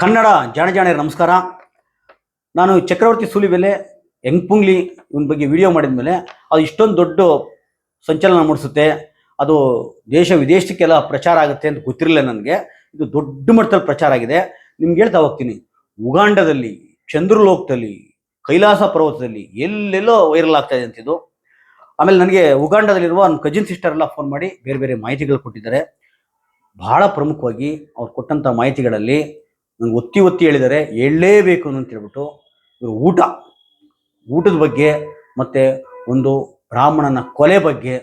ಕನ್ನಡ ಜಾಣ ಜಾಣರ ನಮಸ್ಕಾರ. ನಾನು ಚಕ್ರವರ್ತಿ ಸೂಲಿಬೆಲೆ, ಹೆಂಗ್ಪುಂಗ್ಲಿ ಇವನ ಬಗ್ಗೆ ವಿಡಿಯೋ ಮಾಡಿದ ಮೇಲೆ ಅದು ಇಷ್ಟೊಂದು ದೊಡ್ಡ ಸಂಚಲನ ಮೂಡಿಸುತ್ತೆ. ಅದು ದೇಶ ವಿದೇಶಕ್ಕೆಲ್ಲ ಪ್ರಚಾರ ಆಗುತ್ತೆ ಅಂತ ಗೊತ್ತಿರಲಿಲ್ಲ ನನಗೆ. ಇದು ದೊಡ್ಡ ಮಟ್ಟದಲ್ಲಿ ಪ್ರಚಾರ ಆಗಿದೆ. ನಿಮ್ಗೆ ಹೇಳ್ತಾ ಹೋಗ್ತೀನಿ. ಉಗಾಂಡದಲ್ಲಿ, ಚಂದ್ರಲೋಕದಲ್ಲಿ, ಕೈಲಾಸ ಪರ್ವತದಲ್ಲಿ ಎಲ್ಲೆಲ್ಲೋ ವೈರಲ್ ಆಗ್ತಾ ಇದೆ ಅಂತಿದ್ದು ಆಮೇಲೆ ನನಗೆ ಉಗಾಂಡದಲ್ಲಿರುವ ನನ್ನ ಕಜಿನ್ ಸಿಸ್ಟರ್ ಎಲ್ಲ ಫೋನ್ ಮಾಡಿ ಬೇರೆ ಬೇರೆ ಮಾಹಿತಿಗಳು ಕೊಟ್ಟಿದ್ದಾರೆ. ಬಹಳ ಪ್ರಮುಖವಾಗಿ ಅವ್ರು ಕೊಟ್ಟಂಥ ಮಾಹಿತಿಗಳಲ್ಲಿ ನಂಗೆ ಒತ್ತಿ ಒತ್ತಿ ಹೇಳಿದರೆ, ಹೇಳಲೇಬೇಕು ಅಂತ ಹೇಳ್ಬಿಟ್ಟು ಊಟ, ಊಟದ ಬಗ್ಗೆ ಮತ್ತು ಒಂದು ಬ್ರಾಹ್ಮಣನ ಕೊಲೆ ಬಗ್ಗೆ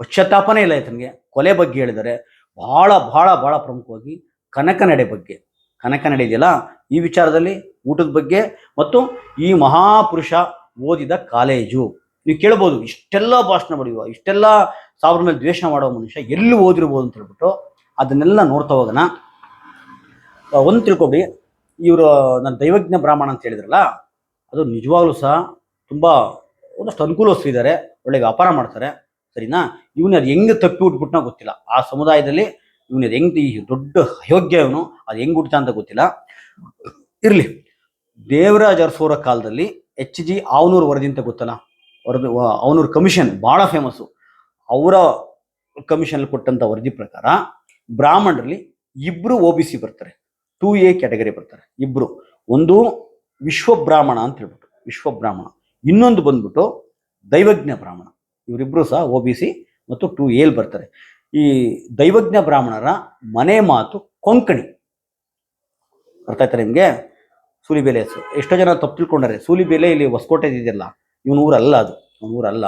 ಪಶ್ಚಾತ್ತಾಪನೇ ಇಲ್ಲ ಇತನಿಗೆ. ಕೊಲೆ ಬಗ್ಗೆ ಹೇಳಿದರೆ, ಭಾಳ ಭಾಳ ಭಾಳ ಪ್ರಮುಖವಾಗಿ ಕನಕನಡೆ ಬಗ್ಗೆ. ಕನಕನಡೆ ಇದೆಯಲ್ಲ, ಈ ವಿಚಾರದಲ್ಲಿ ಊಟದ ಬಗ್ಗೆ ಮತ್ತು ಈ ಮಹಾಪುರುಷ ಓದಿದ ಕಾಲೇಜು. ನೀವು ಕೇಳ್ಬೋದು, ಇಷ್ಟೆಲ್ಲ ಭಾಷಣ ಬಡಿಯುವ, ಇಷ್ಟೆಲ್ಲ ಸಾವಿರ ಮೇಲೆ ದ್ವೇಷ ಮಾಡೋ ಮನುಷ್ಯ ಎಲ್ಲಿ ಓದಿರ್ಬೋದು ಅಂತ ಹೇಳ್ಬಿಟ್ಟು ಅದನ್ನೆಲ್ಲ ನೋಡ್ತಾ ಹೋಗೋಣ. ಒಂದು ತಿಳ್ಕೊಬಿಡಿ. ಇವರು ನನ್ನ ದೈವಜ್ಞ ಬ್ರಾಹ್ಮಣ ಅಂತ ಹೇಳಿದ್ರಲ್ಲ, ಅದು ನಿಜವಾಗ್ಲೂ ಸಹ ತುಂಬ ಒಂದಷ್ಟು ಅನುಕೂಲಸ್ಥರು ಇದ್ದಾರೆ ಒಳ್ಳೆ ವ್ಯಾಪಾರ ಮಾಡ್ತಾರೆ, ಸರಿನಾ? ಇವನು ಅದು ಹೆಂಗೆ ತಪ್ಪಿ ಉಟ್ಬಿಟ್ನೋ ಗೊತ್ತಿಲ್ಲ. ಆ ಸಮುದಾಯದಲ್ಲಿ ಇವನು ಅದು ಹೆಂಗೆ, ಈ ದೊಡ್ಡ ಅಯೋಗ್ಯ ಇವನು, ಅದು ಹೆಂಗೆ ಹುಟ್ಟ ಅಂತ ಗೊತ್ತಿಲ್ಲ. ಇರಲಿ. ದೇವರಾಜ್ ಅರಸೋರ ಕಾಲದಲ್ಲಿ ಎಚ್ ಜಿ ಆವನೂರು ವರದಿ ಅಂತ ಗೊತ್ತಲ್ಲ? ವರದಿ ಅವನೂರು ಕಮಿಷನ್ ಭಾಳ ಫೇಮಸ್ಸು ಅವರ ಕಮಿಷನ್ ಕೊಟ್ಟಂಥ ವರದಿ ಪ್ರಕಾರ ಬ್ರಾಹ್ಮಣರಲ್ಲಿ ಇಬ್ಬರು ಒ ಬರ್ತಾರೆ. ಟೂ ಎ ಕ್ಯಾಟಗರಿ ಬರ್ತಾರೆ. ಇಬ್ರು. ಒಂದು ವಿಶ್ವ ಬ್ರಾಹ್ಮಣ ಅಂತ ಹೇಳ್ಬಿಟ್ಟು ವಿಶ್ವ ಬ್ರಾಹ್ಮಣ ಇನ್ನೊಂದು ಬಂದ್ಬಿಟ್ಟು ದೈವಜ್ಞ ಬ್ರಾಹ್ಮಣ. ಇವರಿಬ್ಬರು ಸಹ ಒ ಬಿ ಸಿ ಮತ್ತು ಟೂ ಎಲ್ ಬರ್ತಾರೆ. ಈ ದೈವಜ್ಞ ಬ್ರಾಹ್ಮಣರ ಮನೆ ಮಾತು ಕೊಂಕಣಿ. ಬರ್ತಾಯ್ತಾರೆ ನಿಮಗೆ? ಸೂಲಿಬೆಲೆ ಹೆಸರು. ಎಷ್ಟೋ ಜನ ತಪ್ಪು ತಿಳ್ಕೊಂಡಾರೆ. ಸೂಲಿಬೆಲೆ ಇಲ್ಲಿ ಹೊಸಕೋಟೆ ಇದೆಯಲ್ಲ ಇವನ ಊರಲ್ಲ ಅದು. ಊರಲ್ಲ.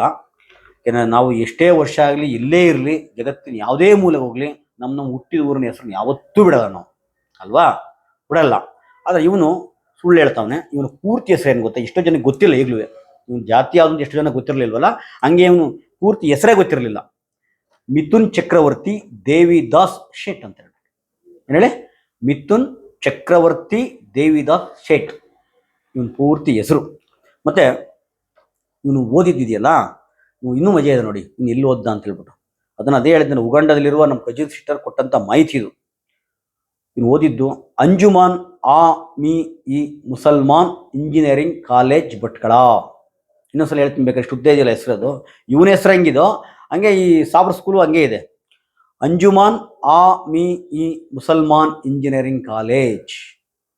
ಏನ ನಾವು ಎಷ್ಟೇ ವರ್ಷ ಆಗಲಿ ಇಲ್ಲೇ ಇರಲಿ, ಜಗತ್ತಿನ ಯಾವುದೇ ಮೂಲೆಗೆ ಹೋಗಲಿ ನಮ್ಮ ನಮ್ಮ ಹುಟ್ಟಿದ ಊರಿನ ಹೆಸರು ಯಾವತ್ತೂ ಬಿಡಲ್ಲ ನಾವು. ಅಲ್ವಾ? ಬಿಡಲ್ಲ. ಆದರೆ ಇವನು ಸುಳ್ಳು ಹೇಳ್ತಾವನೆ. ಇವನು ಪೂರ್ತಿ ಹೆಸರು ಏನು ಗೊತ್ತಾ? ಎಷ್ಟೋ ಜನಕ್ಕೆ ಗೊತ್ತಿಲ್ಲ ಈಗಲೂ. ಇವನು ಜಾತಿ ಯಾವ್ದು ಎಷ್ಟು ಜನ ಗೊತ್ತಿರಲಿಲ್ವಲ್ಲ? ಹಂಗೆ ಇವನು ಪೂರ್ತಿ ಹೆಸರೇ ಗೊತ್ತಿರಲಿಲ್ಲ. ಮಿಥುನ್ ಚಕ್ರವರ್ತಿ ದೇವಿದಾಸ್ ಶೇಟ್ ಅಂತ ಹೇಳಿ ಏನು ಹೇಳಿ? ಮಿಥುನ್ ಚಕ್ರವರ್ತಿ ದೇವಿದಾಸ್ ಶೇಟ್. ಇವನು ಪೂರ್ತಿ ಹೆಸರು. ಮತ್ತೆ ಇವನು ಓದಿದ್ದಿದೆಯಲ್ಲ? ನೀವು ಇನ್ನೂ ಮಜಾ ಇದೆ ನೋಡಿ. ಇನ್ನು ಎಲ್ಲಿ ಓದ್ದ ಅಂತ ಹೇಳ್ಬಿಟ್ಟು. ಅದನ್ನು ಅದೇ ಹೇಳಿದ್ದೇನೆ ಉಗಂಡದಲ್ಲಿರುವ ನಮ್ಮ ಕಜಿನ್ ಸಿಸ್ಟರ್ ಕೊಟ್ಟಂಥ ಮಾಹಿತಿ ಇದು. ಇನ್ನು ಓದಿದ್ದು ಅಂಜುಮಾನ್ ಆ ಮಿ ಇ ಮುಸಲ್ಮಾನ್ ಇಂಜಿನಿಯರಿಂಗ್ ಕಾಲೇಜ್ ಭಟ್ಕಳ. ಇನ್ನೊಂದ್ಸಲ ಹೇಳ್ತೀನಿ ಬೇಕಾದ್ರೆ ಶುದ್ಧ ಇದೆಯಲ್ಲ ಹೆಸರು ಅದು. ಇವನ ಹೆಸರು ಹೆಂಗಿದೋ ಹಂಗೆ ಈ ಸಾಬ್ರ ಸ್ಕೂಲು ಹಂಗೆ ಇದೆ. ಅಂಜುಮಾನ್ ಆ ಮಿ ಇ ಮುಸಲ್ಮಾನ್ ಇಂಜಿನಿಯರಿಂಗ್ ಕಾಲೇಜ್.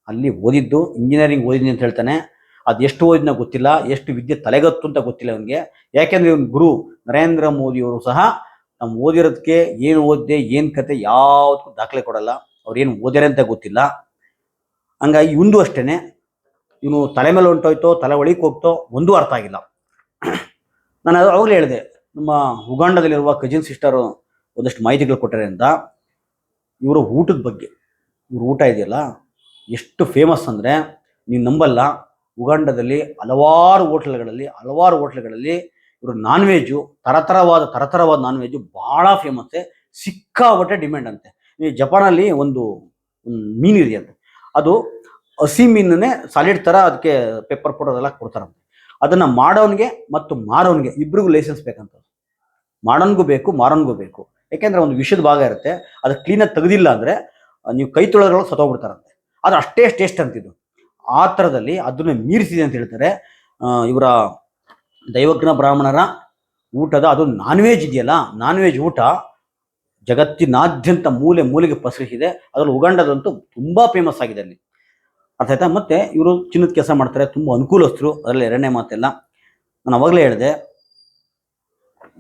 ಅಲ್ಲಿ ಓದಿದ್ದು, ಇಂಜಿನಿಯರಿಂಗ್ ಓದಿದ್ದೀನಿ ಅಂತ ಹೇಳ್ತಾನೆ. ಅದು ಎಷ್ಟು ಓದಿನ ಗೊತ್ತಿಲ್ಲ, ಎಷ್ಟು ವಿದ್ಯೆ ತಲೆಗತ್ತು ಅಂತ ಗೊತ್ತಿಲ್ಲ ಅವನಿಗೆ ಯಾಕೆಂದ್ರೆ ಇವನ್ ಗುರು ನರೇಂದ್ರ ಮೋದಿಯವರು ಸಹ ನಮ್ಮ ಓದಿರೋದಕ್ಕೆ ಏನು ಓದಿದೆ, ಏನು ಕತೆ ಯಾವುದಕ್ಕೂ ದಾಖಲೆ ಕೊಡಲ್ಲ. ಅವ್ರು ಏನು ಓದ್ಯಾರೆ ಅಂತ ಗೊತ್ತಿಲ್ಲ. ಹಂಗಾಗಿ ಇವಂದು ಅಷ್ಟೇನೆ, ಇವನು ತಲೆ ಮೇಲೆ ಹೊಂಟೋಯ್ತೋ, ತಲೆ ಒಳಗೆ ಹೋಗ್ತೋ, ಒಂದೂ ಅರ್ಥ ಆಗಿಲ್ಲ. ನಾನು ಅದು ಅವಾಗಲೇ ಹೇಳಿದೆ, ನಮ್ಮ ಉಗಾಂಡದಲ್ಲಿರುವ ಕಜಿನ್ ಸಿಸ್ಟರು ಒಂದಷ್ಟು ಮಾಹಿತಿಗಳು ಕೊಟ್ಟರೆ ಅಂತ. ಇವರು ಊಟದ ಬಗ್ಗೆ, ಇವ್ರ ಊಟ ಇದೆಯಲ್ಲ, ಎಷ್ಟು ಫೇಮಸ್ ಅಂದರೆ ನೀವು ನಂಬಲ್ಲ, ಉಗಾಂಡದಲ್ಲಿ ಹಲವಾರು ಹೋಟ್ಲ್ಗಳಲ್ಲಿ ಹಲವಾರು ಹೋಟ್ಲ್ಗಳಲ್ಲಿ ಇವರು ನಾನ್ ವೆಜ್ಜು ತರತರವಾದ ತರತರವಾದ ನಾನ್ ವೆಜ್ಜು ಭಾಳ ಫೇಮಸ್ಸೆ ಸಿಕ್ಕಾಪಟ್ಟೆ ಡಿಮ್ಯಾಂಡ್ ಅಂತೆ. ಜಪಾನಲ್ಲಿ ಒಂದು ಮೀನು ಇದೆಯಂತೆ. ಅದು ಹಸಿ ಮೀನನ್ನೇ ಸಾಲಿಡ್ ಥರ ಅದಕ್ಕೆ ಪೇಪರ್ ಪೌಡರ್ ಕೊಡ್ತಾರಂತೆ. ಅದನ್ನು ಮಾಡೋನಿಗೆ ಮತ್ತು ಮಾರೋನಿಗೆ ಇಬ್ಬರಿಗೂ ಲೈಸೆನ್ಸ್ ಬೇಕಂತ ಮಾಡೋನ್ಗೂ ಬೇಕು, ಮಾರೋನ್ಗೂ ಬೇಕು. ಯಾಕೆಂದ್ರೆ ಒಂದು ವಿಷದ ಭಾಗ ಇರುತ್ತೆ. ಅದು ಕ್ಲೀನಾಗಿ ತೆಗೆದಿಲ್ಲ ಅಂದರೆ ನೀವು ಕೈ ತೊಳೆದ್ರೊಳಗೆ ಸತ್ತೋಗ್ಬಿಡ್ತಾರಂತೆ. ಅದು ಅಷ್ಟೇ ಟೇಸ್ಟ್ ಅಂತಿದ್ದು ಆ ಥರದಲ್ಲಿ ಅದನ್ನ ಮೀರಿಸಿದೆ ಅಂತ ಹೇಳ್ತಾರೆ ಇವರ ದೈವಜ್ಞ ಬ್ರಾಹ್ಮಣರ ಊಟದ ಅದು ನಾನ್ ವೆಜ್ ಇದೆಯಲ್ಲ ನಾನ್ ವೆಜ್ ಊಟ ಜಗತ್ತಿನಾದ್ಯಂತ ಮೂಲೆ ಮೂಲೆಗೆ ಪಸರಿಸಿದೆ. ಅದರಲ್ಲಿ ಉಗಾಂಡದಂತೂ ತುಂಬ ಫೇಮಸ್ ಆಗಿದೆ ಅಲ್ಲಿ. ಅರ್ಥ ಆಯ್ತಾ? ಮತ್ತೆ ಇವರು ಚಿನ್ನದ ಕೆಲಸ ಮಾಡ್ತಾರೆ, ತುಂಬ ಅನುಕೂಲಸ್ಥರು, ಅದರಲ್ಲಿ ಎರಡನೇ ಮಾತೆಲ್ಲ. ನಾನು ಅವಾಗಲೇ ಹೇಳಿದೆ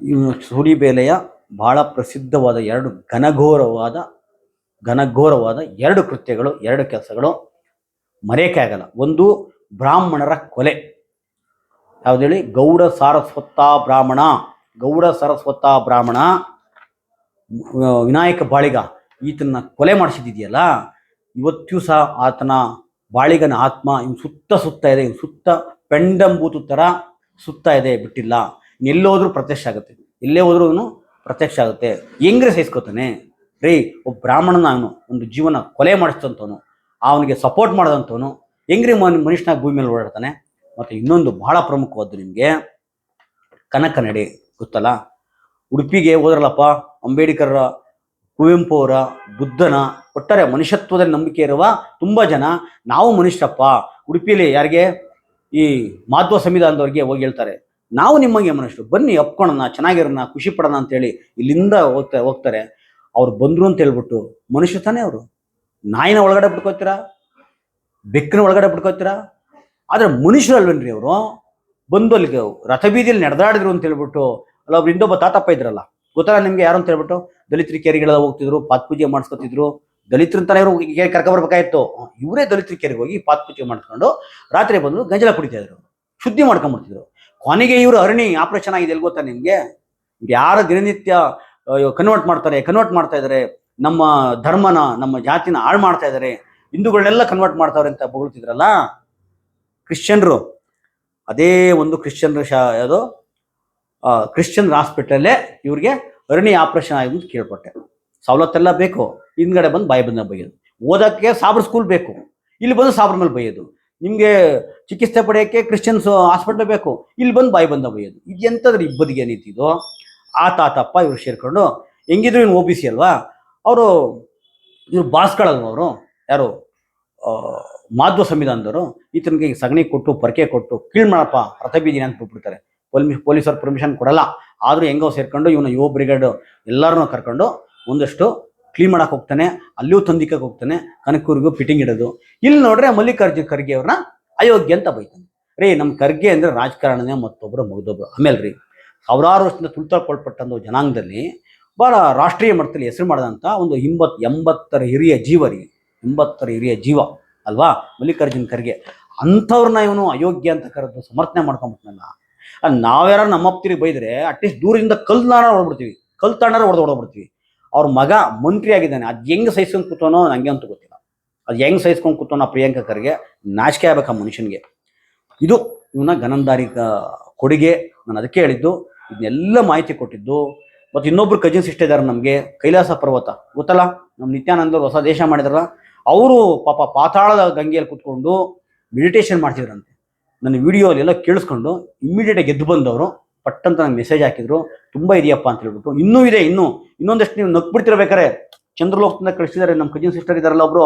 ಇವು ಸೂರಿಬೇಲೆಯ ಬಹಳ ಪ್ರಸಿದ್ಧವಾದ ಎರಡು ಘನಘೋರವಾದ ಘನಘೋರವಾದ ಎರಡು ಕೃತ್ಯಗಳು, ಎರಡು ಕೆಲಸಗಳು. ಮರೆಯಕ್ಕೆ ಆಗಲ್ಲ. ಒಂದು ಬ್ರಾಹ್ಮಣರ ಕೊಲೆ. ಯಾವುದೇಳಿ ಗೌಡ ಸಾರಸ್ವತ ಬ್ರಾಹ್ಮಣ. ಗೌಡ ಸರಸ್ವತ ಬ್ರಾಹ್ಮಣ. ವಿನಾಯಕ ಬಾಳಿಗ ಈತನ ಕೊಲೆ ಮಾಡಿಸಿದೆಯಲ್ಲ ಇವತ್ತಿಗೂ ಸಹ ಆತನ ಬಾಳಿಗನ ಆತ್ಮ ಇವ್ ಸುತ್ತ ಸುತ್ತ ಇದೆ ಇವ್ ಸುತ್ತ ಪೆಂಡಂಬೂತು ಥರ ಸುತ್ತ ಇದೆ, ಬಿಟ್ಟಿಲ್ಲ. ಎಲ್ಲೋದ್ರೂ ಪ್ರತ್ಯಕ್ಷ ಆಗುತ್ತೆ. ಎಲ್ಲೇ ಹೋದ್ರೂ ಅವನು ಪ್ರತ್ಯಕ್ಷ ಆಗುತ್ತೆ. ಹೆಂಗ್ರೆ ಸಹಿಸ್ಕೋತಾನೆ ರೀ, ಒಬ್ಬ ಬ್ರಾಹ್ಮಣನ ಅವನು, ಒಂದು ಜೀವನ ಕೊಲೆ ಮಾಡಿಸ್ತಂತವನು, ಅವನಿಗೆ ಸಪೋರ್ಟ್ ಮಾಡಿದಂಥವನು ಹೆಂಗ್ರಿ ಮನ್ ಮನುಷ್ಯನಾಗ ಭೂಮಿ ಮೇಲೆ ಓಡಾಡ್ತಾನೆ? ಮತ್ತು ಇನ್ನೊಂದು ಬಹಳ ಪ್ರಮುಖವಾದ್ದು ನಿಮಗೆ ಕನಕನಡಿ ಗೊತ್ತಲ್ಲ? ಉಡುಪಿಗೆ ಹೋದ್ರಲ್ಲಪ್ಪ ಅಂಬೇಡ್ಕರ್ ಕುವೆಂಪು ಅವರ ಬುದ್ಧನ ಒಟ್ಟಾರೆ ಮನುಷ್ಯತ್ವದಲ್ಲಿ ನಂಬಿಕೆ ಇರುವ ತುಂಬ ಜನ. ನಾವು ಮನುಷ್ಯರಪ್ಪ. ಉಡುಪಿಯಲ್ಲಿ ಯಾರಿಗೆ? ಈ ಮಾಧ್ವ ಸಂವಿಧಾನದವ್ರಿಗೆ ಹೋಗಿ ಹೇಳ್ತಾರೆ. ನಾವು ನಿಮ್ಮಂಗೆ ಮನುಷ್ಯರು. ಬನ್ನಿ, ಅಪ್ಕೊಳ್ಳೋಣ, ಚೆನ್ನಾಗಿರೋಣ, ಖುಷಿ ಪಡೋಣ ಅಂತೇಳಿ ಇಲ್ಲಿಂದ ಹೋಗ್ತಾ ಹೋಗ್ತಾರೆ. ಅವ್ರು ಬಂದರು ಅಂತ ಹೇಳ್ಬಿಟ್ಟು ಮನುಷ್ಯ ತಾನೇ ಅವರು. ನಾಯಿನ ಒಳಗಡೆ ಬಿಟ್ಕೋತೀರಾ? ಬೆಕ್ಕಿನ ಒಳಗಡೆ ಬಿಟ್ಕೋತೀರಾ? ಆದರೆ ಮನುಷ್ಯರು ಅಲ್ವೇನ್ರಿ ಅವರು? ಬಂದು ಅಲ್ಲಿಗೆ ರಥಬೀದಿಯಲ್ಲಿ ನಡೆದಾಡಿದ್ರು ಅಂತ ಹೇಳ್ಬಿಟ್ಟು ಅಲ್ಲ ಅವ್ರು ಇನ್ನೊಬ್ಬ ತಾತಪ್ಪ ಇದ್ರಲ್ಲ. ಗೊತ್ತಲ್ಲ ನಿಮ್ಗೆ ಯಾರು ಅಂತ ಹೇಳ್ಬಿಟ್ಟು? ದಲಿತರಿ ಕೆರೆಗೆಲ್ಲ ಹೋಗ್ತಿದ್ರು ಪಾತ್ ಪೂಜೆ ಮಾಡಿಸ್ಕೊತಿದ್ರು. ದಲಿತರು ಅಂತಾನೆ ಇವರು ಕರ್ಕ ಬರ್ಬೇಕಾಯ್ತು ಇವರೇ ದಲಿತರ ಕೆರೆಗೆ ಹೋಗಿ ಪಾತ್ ಪೂಜೆ ಮಾಡಿಸ್ಕೊಂಡು ರಾತ್ರಿ ಬಂದು ಗಂಜಲ ಕುಡಿತಾ ಇದ್ರು, ಶುದ್ಧಿ ಮಾಡ್ಕೊಂಡ್ಬಿಡ್ತಿದ್ರು. ಕೊನೆಗೆ ಇವರು ಅರಣಿ ಆಪರೇಷನ್ ಆಗಿದೆ ಎಲ್ಲಿ ಗೊತ್ತಾ ನಿಮ್ಗೆ? ಯಾರು ದಿನನಿತ್ಯ ಕನ್ವರ್ಟ್ ಮಾಡ್ತಾರೆ ಕನ್ವರ್ಟ್ ಮಾಡ್ತಾ ಇದ್ದಾರೆ ನಮ್ಮ ಧರ್ಮನ, ನಮ್ಮ ಜಾತಿನ ಹಾಳು ಮಾಡ್ತಾ ಇದ್ದಾರೆ ಹಿಂದೂಗಳನ್ನೆಲ್ಲ ಕನ್ವರ್ಟ್ ಮಾಡ್ತಾವ್ರೆ ಅಂತ ಬೊಗಳ್ತಿದ್ರಲ್ಲ? ಕ್ರಿಶ್ಚಿಯನ್ರು, ಅದೇ ಒಂದು ಕ್ರಿಶ್ಚಿಯನ್ರ ಶಾ, ಯಾವುದು? ಕ್ರಿಶ್ಚಿಯನ್ ಹಾಸ್ಪಿಟಲ್ಲೇ ಇವ್ರಿಗೆ ಅರಣಿ ಆಪರೇಷನ್ ಆಗಿ ಅಂತ ಕೇಳ್ಪಟ್ಟೆ. ಸವಲತ್ತೆಲ್ಲ ಬೇಕು. ಹಿಂದ್ಗಡೆ ಬಂದು ಬಾಯಿ ಬಂದ ಬೈಯೋದು. ಓದಕ್ಕೆ ಸಾಬ್ರ ಸ್ಕೂಲ್ ಬೇಕು. ಇಲ್ಲಿ ಬಂದು ಸಾಬ್ರ ಮೇಲೆ ಬೈಯೋದು. ನಿಮಗೆ ಚಿಕಿತ್ಸೆ ಪಡೆಯೋಕ್ಕೆ ಕ್ರಿಶ್ಚಿಯನ್ಸ್ ಹಾಸ್ಪಿಟ್ಲ್ ಬೇಕು. ಇಲ್ಲಿ ಬಂದು ಬಾಯಿ ಬಂದ ಬೈಯೋದು. ಇದು ಎಂಥದ್ರ ಇಬ್ಬದಿಗೆ ನೀತಿದು ಆ ತಾತಪ್ಪ ಇವ್ರು ಸೇರ್ಕೊಂಡು, ಹೆಂಗಿದ್ರು ಇವ್ನು ಒ ಬಿ ಸಿ ಅಲ್ವಾ? ಅವರು ಇವ್ರು ಅವರು? ಯಾರು? ಮಾಧ್ವ ಸಂವಿಧಾನದವರು. ಈತನಿಗೆ ಸಗಣಿ ಕೊಟ್ಟು, ಪರಕೆ ಕೊಟ್ಟು ಕೀಳ್ ಮಾಡಪ್ಪ ರಥಬೀದಿನಿ ಅಂತ ಬಿಟ್ಬಿಡ್ತಾರೆ. ಪೊಲೀಸ್ ಪೊಲೀಸರು ಪರ್ಮಿಷನ್ ಕೊಡಲ್ಲ. ಆದರೂ ಹೆಂಗೋ ಸೇರ್ಕೊಂಡು ಇವನು ಯುವ ಬ್ರಿಗೇಡ್ ಎಲ್ಲರನ್ನು ಕರ್ಕೊಂಡು ಒಂದಷ್ಟು ಕ್ಲೀನ್ ಮಾಡಕ್ಕೆ ಹೋಗ್ತಾನೆ, ಅಲ್ಲಿಯೂ ತಂದಿಕಕ್ಕೆ ಹೋಗ್ತಾನೆ, ಕನಕೂರಿಗೂ ಫಿಟ್ಟಿಂಗ್ ಇಡೋದು. ಇಲ್ಲಿ ನೋಡ್ರೆ ಮಲ್ಲಿಕಾರ್ಜುನ್ ಖರ್ಗೆ ಅವ್ರನ್ನ ಅಯೋಗ್ಯ ಅಂತ ಬೈತಾನೆ. ರೀ ನಮ್ಮ ಖರ್ಗೆ ಅಂದರೆ ರಾಜಕಾರಣನೇ ಮತ್ತೊಬ್ಬರು ಮುಗ್ದೊಬ್ರು. ಆಮೇಲೆ ರೀ, ಸಾವಿರಾರು ವರ್ಷದಿಂದ ತುಳಿತಾಳ್ಕೊಳ್ಪಟ್ಟಂಥ ಜನಾಂಗದಲ್ಲಿ ಭಾಳ ರಾಷ್ಟ್ರೀಯ ಮಟ್ಟದಲ್ಲಿ ಹೆಸರು ಮಾಡಿದಂಥ ಒಂದು ಎಂಬತ್ ಎಂಬತ್ತರ ಹಿರಿಯ ಜೀವ ರೀ. ಎಂಬತ್ತರ ಹಿರಿಯ ಜೀವ, ಅಲ್ವಾ ಮಲ್ಲಿಕಾರ್ಜುನ್ ಖರ್ಗೆ. ಅಂಥವ್ರನ್ನ ಇವನು ಅಯೋಗ್ಯ ಅಂತ ಕರೆದು ಸಮರ್ಥನೆ ಮಾಡ್ಕೊಂಬಿಟ್ನಲ್ಲ. ನಾವ್ಯಾರು ನಮ್ಮ ಅಪ್ಪತಿರಿಗೆ ಬೈದ್ರೆ ಅಟ್ಲೀಸ್ಟ್ ದೂರದಿಂದ ಕಲ್ತಾಣ ಹೊಡ್ಬಿಡ್ತೀವಿ. ಕಲ್ ತಾಂಡಾರ ಹೊಡೆದು ಹೊಡ್ಬಿಡ್ತೀವಿ. ಅವ್ರ ಮಗ ಮಂತ್ರಿ ಆಗಿದ್ದಾನೆ. ಅದು ಹೆಂಗ್ ಸಹಿಸ್ಕೊಂಡು ಕೂತೋನೋ ನಂಗೆ ಅಂತೂ ಗೊತ್ತಿಲ್ಲ. ಅದು ಹೆಂಗ್ ಸಹಿಸ್ಕೊಂಡು ಕೂತೋನೋ ಪ್ರಿಯಾಂಕ ಖರ್ಗೆ ನಾಚಿಕೆ ಆಗ್ಬೇಕು ಆ ಮನುಷ್ಯನಿಗೆ. ಇದು ಇವನ ಗನಂದಾರಿಕ ಕೊಡುಗೆ. ನಾನು ಅದಕ್ಕೆ ಹೇಳಿದ್ದು ಇದನ್ನೆಲ್ಲ ಮಾಹಿತಿ ಕೊಟ್ಟಿದ್ದು. ಮತ್ತು ಇನ್ನೊಬ್ರು ಕಜಿನ್ಸ್ ಇಷ್ಟ ಇದ್ದಾರೆ ನಮಗೆ, ಕೈಲಾಸ ಪರ್ವತ. ಗೊತ್ತಲ್ಲ? ನಮ್ಮ ನಿತ್ಯಾನಂದರು ಹೊಸ ದೇಶ ಮಾಡಿದ್ರಲ್ಲ, ಅವರು ಪಾಪ ಪಾತಾಳದ ಗಂಗೆಯಲ್ಲಿ ಕೂತ್ಕೊಂಡು ಮೆಡಿಟೇಷನ್ ಮಾಡ್ತಿದ್ರಂತೆ. ನನ್ನ ವಿಡಿಯೋ ಎಲ್ಲ ಕೇಳಿಸ್ಕೊಂಡು ಇಮ್ಮಿಡಿಯೇಟಾಗಿ ಗೆದ್ದು ಬಂದವರು, ಪಟ್ಟಂತ ನನಗೆ ಮೆಸೇಜ್ ಹಾಕಿದ್ರು, ತುಂಬ ಇದೆಯಪ್ಪ ಅಂತ ಹೇಳ್ಬಿಟ್ಟು. ಇನ್ನೂ ಇದೆ, ಇನ್ನೂ, ಇನ್ನೊಂದಷ್ಟು ನೀವು ನಕ್ಬಿಡ್ತಿರ್ಬೇಕಾರೆ ಚಂದ್ರಲೋಕದಿಂದ ಕಳಿಸಿದ್ದಾರೆ, ನಮ್ಮ ಕಜಿನ್ ಸಿಸ್ಟರ್ ಇದಾರಲ್ಲ ಒಬ್ರು,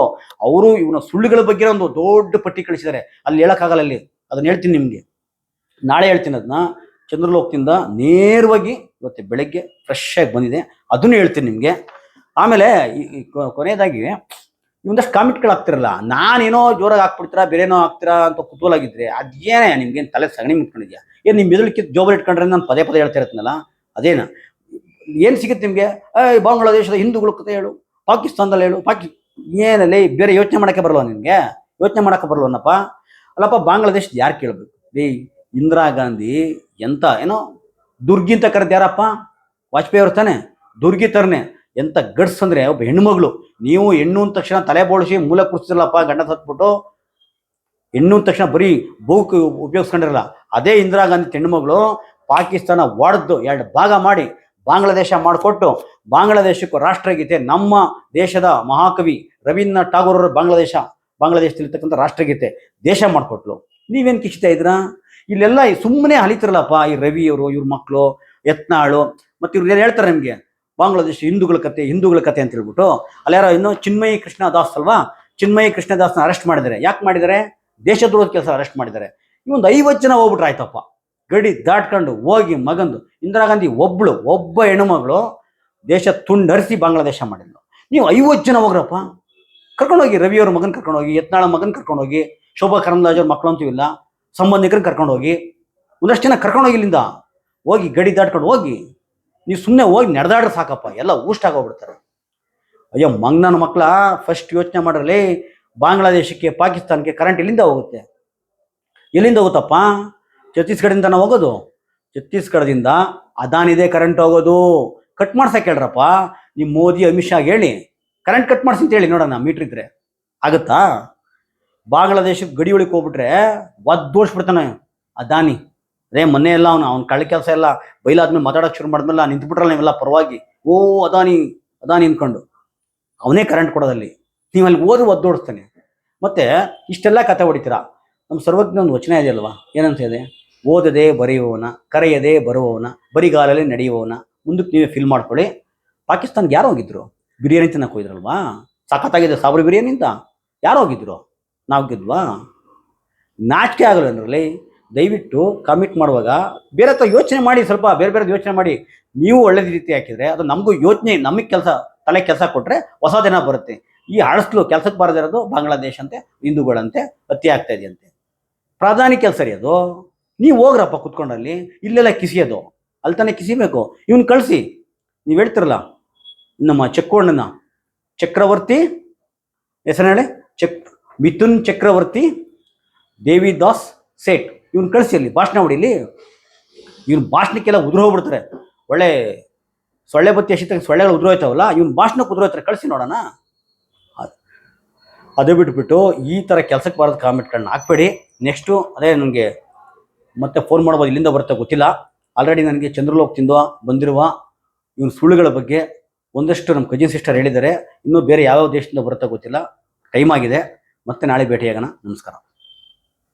ಅವರು ಇವನ ಸುಳ್ಳುಗಳ ಬಗ್ಗೆ ಒಂದು ದೊಡ್ಡ ಪಟ್ಟಿ ಕಳಿಸಿದ್ದಾರೆ. ಅಲ್ಲಿ ಹೇಳೋಕ್ಕಾಗಲ್ಲ ಅಲ್ಲಿ ಅದನ್ನ ಹೇಳ್ತೀನಿ ನಿಮಗೆ. ನಾಳೆ ಹೇಳ್ತೀನಿ ಅದನ್ನ ಚಂದ್ರಲೋಕದಿಂದ ನೇರವಾಗಿ ಇವತ್ತು ಬೆಳಗ್ಗೆ ಫ್ರೆಶ್ ಆಗಿ ಬಂದಿದೆ. ಅದನ್ನು ಹೇಳ್ತೀನಿ ನಿಮಗೆ. ಆಮೇಲೆ ಈ ಕೊನೆಯದಾಗಿ ಒಂದಷ್ಟು ಕಾಮೆಂಟ್ಗಳು ಆಗ್ತಿರಲ್ಲ. ನಾನೇನೋ ಜೋರಾಗಿ ಹಾಕ್ಬಿಡ್ತೀರಾ, ಬೇರೆನೋ ಹಾಕ್ತೀರಾ ಅಂತ ಕುತೂಹಲ ಆಗಿದ್ರೆ ಅದೇನೇ ನಿಮ್ಗೇನು ತಲೆ ಸಗಣಿ ಮುಟ್ಕೊಂಡಿದ್ಯಾ? ಏನು ನಿಮ್ಮ ಮೆದುಳು ಜೋಬಲ್ ಇಟ್ಕೊಂಡ್ರೆ ನಾನು ಪದೇ ಪದೇ ಹೇಳ್ತಾ ಇರ್ತೀನಲ್ಲ? ಅದೇನು? ಏನು ಸಿಗುತ್ತೆ ನಿಮಗೆ? ಬಾಂಗ್ಲಾದೇಶದ ಹಿಂದೂಗಳ ಕತೆ ಹೇಳು, ಪಾಕಿಸ್ತಾನದಲ್ಲಿ ಹೇಳು, ಪಾಕಿ ಏನಲ್ಲಿ ಬೇರೆ ಯೋಚನೆ ಮಾಡೋಕ್ಕೆ ಬರಲ್ವ ನಿಮಗೆ? ಯೋಚನೆ ಮಾಡೋಕ್ಕೆ ಬರಲ್ವನಪ್ಪ? ಅಲ್ಲಪ್ಪ, ಬಾಂಗ್ಲಾದೇಶದ ಯಾರು ಕೇಳಬೇಕು? ರೀ ಇಂದಿರಾ ಗಾಂಧಿ ಎಂತ, ಏನೋ ದುರ್ಗಿ ಅಂತ ಕರೆದ್ಯಾರಪ್ಪ ವಾಜಪೇಯಿ ಅವ್ರ ತಾನೆ? ದುರ್ಗಿ ತರನೆ ಎಂತ ಗಡ್ಸ್ ಅಂದರೆ ಒಬ್ಬ ಹೆಣ್ಮಗಳು ನೀವು ಹೆಣ್ಣು ಅಂದ ತಕ್ಷಣ ತಲೆ ಬೋಳಿಸಿ ಮೂಲ ಕುರ್ಸಿರಲ್ಲಪ್ಪ ಗಂಡ ಸತ್ಬಿಟ್ಟು ಹೆಣ್ಣು ಅಂದ ತಕ್ಷಣ ಬರೀ ಬೋಕ್ ಉಪಯೋಗಿಸ್ಕೊಂಡಿರಲ್ಲ. ಅದೇ ಇಂದಿರಾ ಗಾಂಧಿ ಹೆಣ್ಮಗಳು ಪಾಕಿಸ್ತಾನ ಒಡೆದು ಎರಡು ಭಾಗ ಮಾಡಿ ಬಾಂಗ್ಲಾದೇಶ ಮಾಡಿಕೊಟ್ಟು ಬಾಂಗ್ಲಾದೇಶಕ್ಕೂ ರಾಷ್ಟ್ರಗೀತೆ ನಮ್ಮ ದೇಶದ ಮಹಾಕವಿ ರವೀಂದ್ರನಾಥ್ ಟಾಗೋರ್ ಅವರು ಬಾಂಗ್ಲಾದೇಶ, ಬಾಂಗ್ಲಾದೇಶದಲ್ಲಿರ್ತಕ್ಕಂಥ ರಾಷ್ಟ್ರಗೀತೆ ದೇಶ ಮಾಡಿಕೊಟ್ಲು. ನೀವೇನು ಕಿಚ್ತಾ ಇದ್ರಾ ಇಲ್ಲೆಲ್ಲ ಸುಮ್ಮನೆ ಅಲಿತಿರಲ್ಲಪ್ಪ ಈ ರವಿಯವರು, ಇವ್ರ ಮಕ್ಕಳು ಯತ್ನಾಳು ಮತ್ತು ಇವ್ರು ಹೇಳ್ತಾರೆ ನಿಮಗೆ? ಬಾಂಗ್ಲಾದೇಶ ಹಿಂದೂಗಳ ಕತೆ ಹಿಂದೂಗಳ ಕತೆ ಅಂತ ಹೇಳ್ಬಿಟ್ಟು ಅಲ್ಲಿ ಯಾರೋ ಇನ್ನೂ ಚಿನ್ಮಯಿ ಕೃಷ್ಣ ದಾಸ್ ಅಲ್ವಾ? ಚಿನ್ಮಯಿ ಕೃಷ್ಣ ದಾಸ್ನ ಅರೆಸ್ಟ್ ಮಾಡಿದ್ದಾರೆ. ಯಾಕೆ ಮಾಡಿದ್ದಾರೆ? ದೇಶದ್ರೋಹದ ಕೆಲಸ ಅರೆಸ್ಟ್ ಮಾಡಿದ್ದಾರೆ. ಇವೊಂದು ಐವತ್ತು ಜನ ಹೋಗ್ಬಿಟ್ರೆ ಆಯ್ತಪ್ಪ. ಗಡಿ ದಾಟ್ಕೊಂಡು ಹೋಗಿ ಮಗಂದು. ಇಂದಿರಾ ಗಾಂಧಿ ಒಬ್ಳು, ಒಬ್ಬ ಹೆಣ್ಣುಮಗಳು ದೇಶ ತುಂಡರಿಸಿ ಬಾಂಗ್ಲಾದೇಶ ಮಾಡಿದ್ಲು. ನೀವು ಐವತ್ತು ಜನ ಹೋಗ್ರಪ್ಪ. ಕರ್ಕೊಂಡೋಗಿ, ರವಿಯವ್ರ ಮಗನ ಕರ್ಕೊಂಡೋಗಿ, ಯತ್ನಾಳ ಮಗನ ಕರ್ಕೊಂಡೋಗಿ, ಶೋಭಾ ಕರಂದ್ಲಾಜ್ ಅವ್ರ ಮಕ್ಕಳು ಅಂತೂ ಇಲ್ಲ, ಸಂಬಂಧಿಕರನ್ನ ಕರ್ಕೊಂಡೋಗಿ, ಒಂದಷ್ಟು ಜನ ಕರ್ಕೊಂಡೋಗಿ ಇಲ್ಲಿಂದ ಹೋಗಿ ಗಡಿ ದಾಟ್ಕೊಂಡು ಹೋಗಿ ನೀವು ಸುಮ್ಮನೆ ಹೋಗಿ ನಡೆದಾಡ್ರೆ ಸಾಕಪ್ಪ, ಎಲ್ಲ ಊಷ್ಟ ಆಗೋಗ್ಬಿಡ್ತಾರೆ. ಅಯ್ಯೋ, ಮಂಗ್ನನ ಮಕ್ಕಳ ಫಸ್ಟ್ ಯೋಚನೆ ಮಾಡ್ರಲ್ಲಿ ಬಾಂಗ್ಲಾದೇಶಕ್ಕೆ, ಪಾಕಿಸ್ತಾನಕ್ಕೆ ಕರೆಂಟ್ ಎಲ್ಲಿಂದ ಹೋಗುತ್ತೆ? ಎಲ್ಲಿಂದ ಹೋಗುತ್ತಪ್ಪ? ಛತ್ತೀಸ್ಗಢದಿಂದ ನಾವು ಹೋಗೋದು? ಛತ್ತೀಸ್ಗಢದಿಂದ ಅದಾನಿದೆ ಕರೆಂಟ್ ಹೋಗೋದು. ಕಟ್ ಮಾಡ್ಸಕ್ಕೆ ಹೇಳ್ರಪ್ಪ ನಿಮ್ಮ ಮೋದಿ, ಅಮಿತ್ ಶಾಗೆ ಹೇಳಿ. ಕರೆಂಟ್ ಕಟ್ ಮಾಡ್ಸಿ ಅಂತ ಹೇಳಿ ನೋಡೋಣ ಮೀಟ್ರ್ ಇದ್ರೆ. ಆಗುತ್ತಾ? ಬಾಂಗ್ಲಾದೇಶಕ್ಕೆ ಗಡಿ ಒಳಗೆ ಹೋಗ್ಬಿಟ್ರೆ ಒದ್ದೋಡ್ಸ್ಬಿಡ್ತಾನೆ ಅದಾನಿ. ಅದೇ ಮೊನ್ನೆ ಎಲ್ಲ ಅವನು ಅವ್ನ ಕಳ್ಳ ಕೆಲಸ ಎಲ್ಲ ಬೈಲಾದ್ಮೇಲೆ ಮಾತಾಡೋಕೆ ಶುರು ಮಾಡಿದ್ಮೇಲೆ ನಿಂತ್ಬಿಟ್ರಲ್ಲ ನೀವೆಲ್ಲ ಪರವಾಗಿ. ಓ ಅದಾನಿ ಅದಾನಿ ಅಂದ್ಕೊಂಡು ಅವನೇ ಕರೆಂಟ್ ಕೊಡೋದಲ್ಲಿ. ನೀವು ಅಲ್ಲಿ ಓದಿ ಒದ್ದೋಡಿಸ್ತಾನೆ ಮತ್ತೆ ಇಷ್ಟೆಲ್ಲ ಕತೆ ಹೊಡಿತೀರಾ? ನಮ್ಮ ಸರ್ವಜ್ಞ ಒಂದು ವಚನ ಇದೆಯಲ್ವಾ ಏನಂತ ಇದೆ? ಓದದೆ ಬರೆಯುವವನ, ಕರೆಯದೆ ಬರುವವನ, ಬರಿಗಾಲಲ್ಲಿ ನಡೆಯುವವನ, ಮುಂದಕ್ಕೆ ನೀವೇ ಫಿಲ್ ಮಾಡ್ಕೊಳ್ಳಿ. ಪಾಕಿಸ್ತಾನ್ಗೆ ಯಾರು ಹೋಗಿದ್ರು? ಬಿರಿಯಾನಿ ತಿನ್ನಕ್ಕೆ ಹೋಗಿದ್ರಲ್ವಾ ಸಖತ್ತಾಗಿದೆ ಸಾಬ್ರಿ ಬಿರಿಯಾನಿ ಅಂತ ಯಾರು ಹೋಗಿದ್ರು? ನಾವು ಗೆದ್ವಾ ನಾಚಿಕೆ ಆಗಲ್ಲ ದಯವಿಟ್ಟು ಕಮಿಟ್ ಮಾಡುವಾಗ ಬೇರೆ ಹತ್ರ ಯೋಚನೆ ಮಾಡಿ, ಸ್ವಲ್ಪ ಬೇರೆ ಬೇರೆ ಯೋಚನೆ ಮಾಡಿ, ನೀವು ಒಳ್ಳೆ ರೀತಿ ಹಾಕಿದರೆ, ಅದು ನಮಗೂ ಯೋಚನೆ, ನಮಗೆ ಕೆಲಸ, ತಲೆ ಕೆಲಸ ಕೊಟ್ಟರೆ ಹೊಸ ದಿನ ಬರುತ್ತೆ. ಈ ಹಳಸ್ಲು ಕೆಲಸಕ್ಕೆ ಬಾರದಿರೋದು ಬಾಂಗ್ಲಾದೇಶ ಅಂತೆ ಹಿಂದೂಗಳಂತೆ ಹತ್ಯೆ ಆಗ್ತಾ ಇದೆಯಂತೆ ಪ್ರಧಾನಿ ಕೆಲಸ ರೀ ಅದು. ನೀವು ಹೋಗ್ರಪ್ಪ ಕುತ್ಕೊಂಡಲ್ಲಿ, ಇಲ್ಲೆಲ್ಲ ಕಿಸಿಯೋದು. ಅಲ್ಲಿ ತಾನೇ ಕಿಸಿಬೇಕು. ಇವನ್ ಕಳಿಸಿ. ನೀವು ಹೇಳ್ತಿರಲ್ಲ, ನಮ್ಮ ಚಕ್ಕೋಣ್ಣನ ಚಕ್ರವರ್ತಿ, ಹೆಸರು ಹೇಳಿ? ಚಕ್, ಮಿಥುನ್ ಚಕ್ರವರ್ತಿ, ದೇವಿದಾಸ್ ಸೇಠ್. ಇವ್ನ ಕಳಿಸಿ ಅಲ್ಲಿ, ಭಾಷಣ ಹೊಡಿಲಿ. ಇವ್ನ ಭಾಷಣಕ್ಕೆಲ್ಲ ಉದುರು ಹೋಗ್ಬಿಡ್ತಾರೆ. ಒಳ್ಳೆ ಸೊಳ್ಳೆ ಬತ್ತಿ ಎಷ್ಟಿದ್ದಾಗ ಸೊಳ್ಳೆಗಳು ಉದುರೋಯ್ತಾವಲ್ಲ ಇವ್ನ ಭಾಷಣಕ್ಕೆ ಉದುರೋಯ್ತಾರೆ ಕಳಿಸಿ ನೋಡೋಣ. ಅದು ಬಿಟ್ಬಿಟ್ಟು ಈ ಥರ ಕೆಲಸಕ್ಕೆ ಬರೋದು ಕಾಮೆಂಟ್ಗಳನ್ನ ಹಾಕ್ಬೇಡಿ. ನೆಕ್ಸ್ಟು ಅದೇ ನನಗೆ ಮತ್ತೆ ಫೋನ್ ಮಾಡ್ಬೋದು, ಇಲ್ಲಿಂದ ಬರುತ್ತೆ ಗೊತ್ತಿಲ್ಲ. ಆಲ್ರೆಡಿ ನನಗೆ ಚಂದ್ರಲೋಕ್ ತಿಂದು ಬಂದಿರುವ ಇವನ ಸುಳ್ಳುಗಳ ಬಗ್ಗೆ ಒಂದಷ್ಟು ನಮ್ಮ ಕಜಿನ್ ಸಿಸ್ಟರ್ ಹೇಳಿದ್ದಾರೆ. ಇನ್ನೂ ಬೇರೆ ಯಾವ್ಯಾವ ದೇಶದಿಂದ ಬರುತ್ತೆ ಗೊತ್ತಿಲ್ಲ. ಟೈಮ್ ಆಗಿದೆ. ಮತ್ತೆ ನಾಳೆ ಭೇಟಿಯಾಗೋಣ. ನಮಸ್ಕಾರ.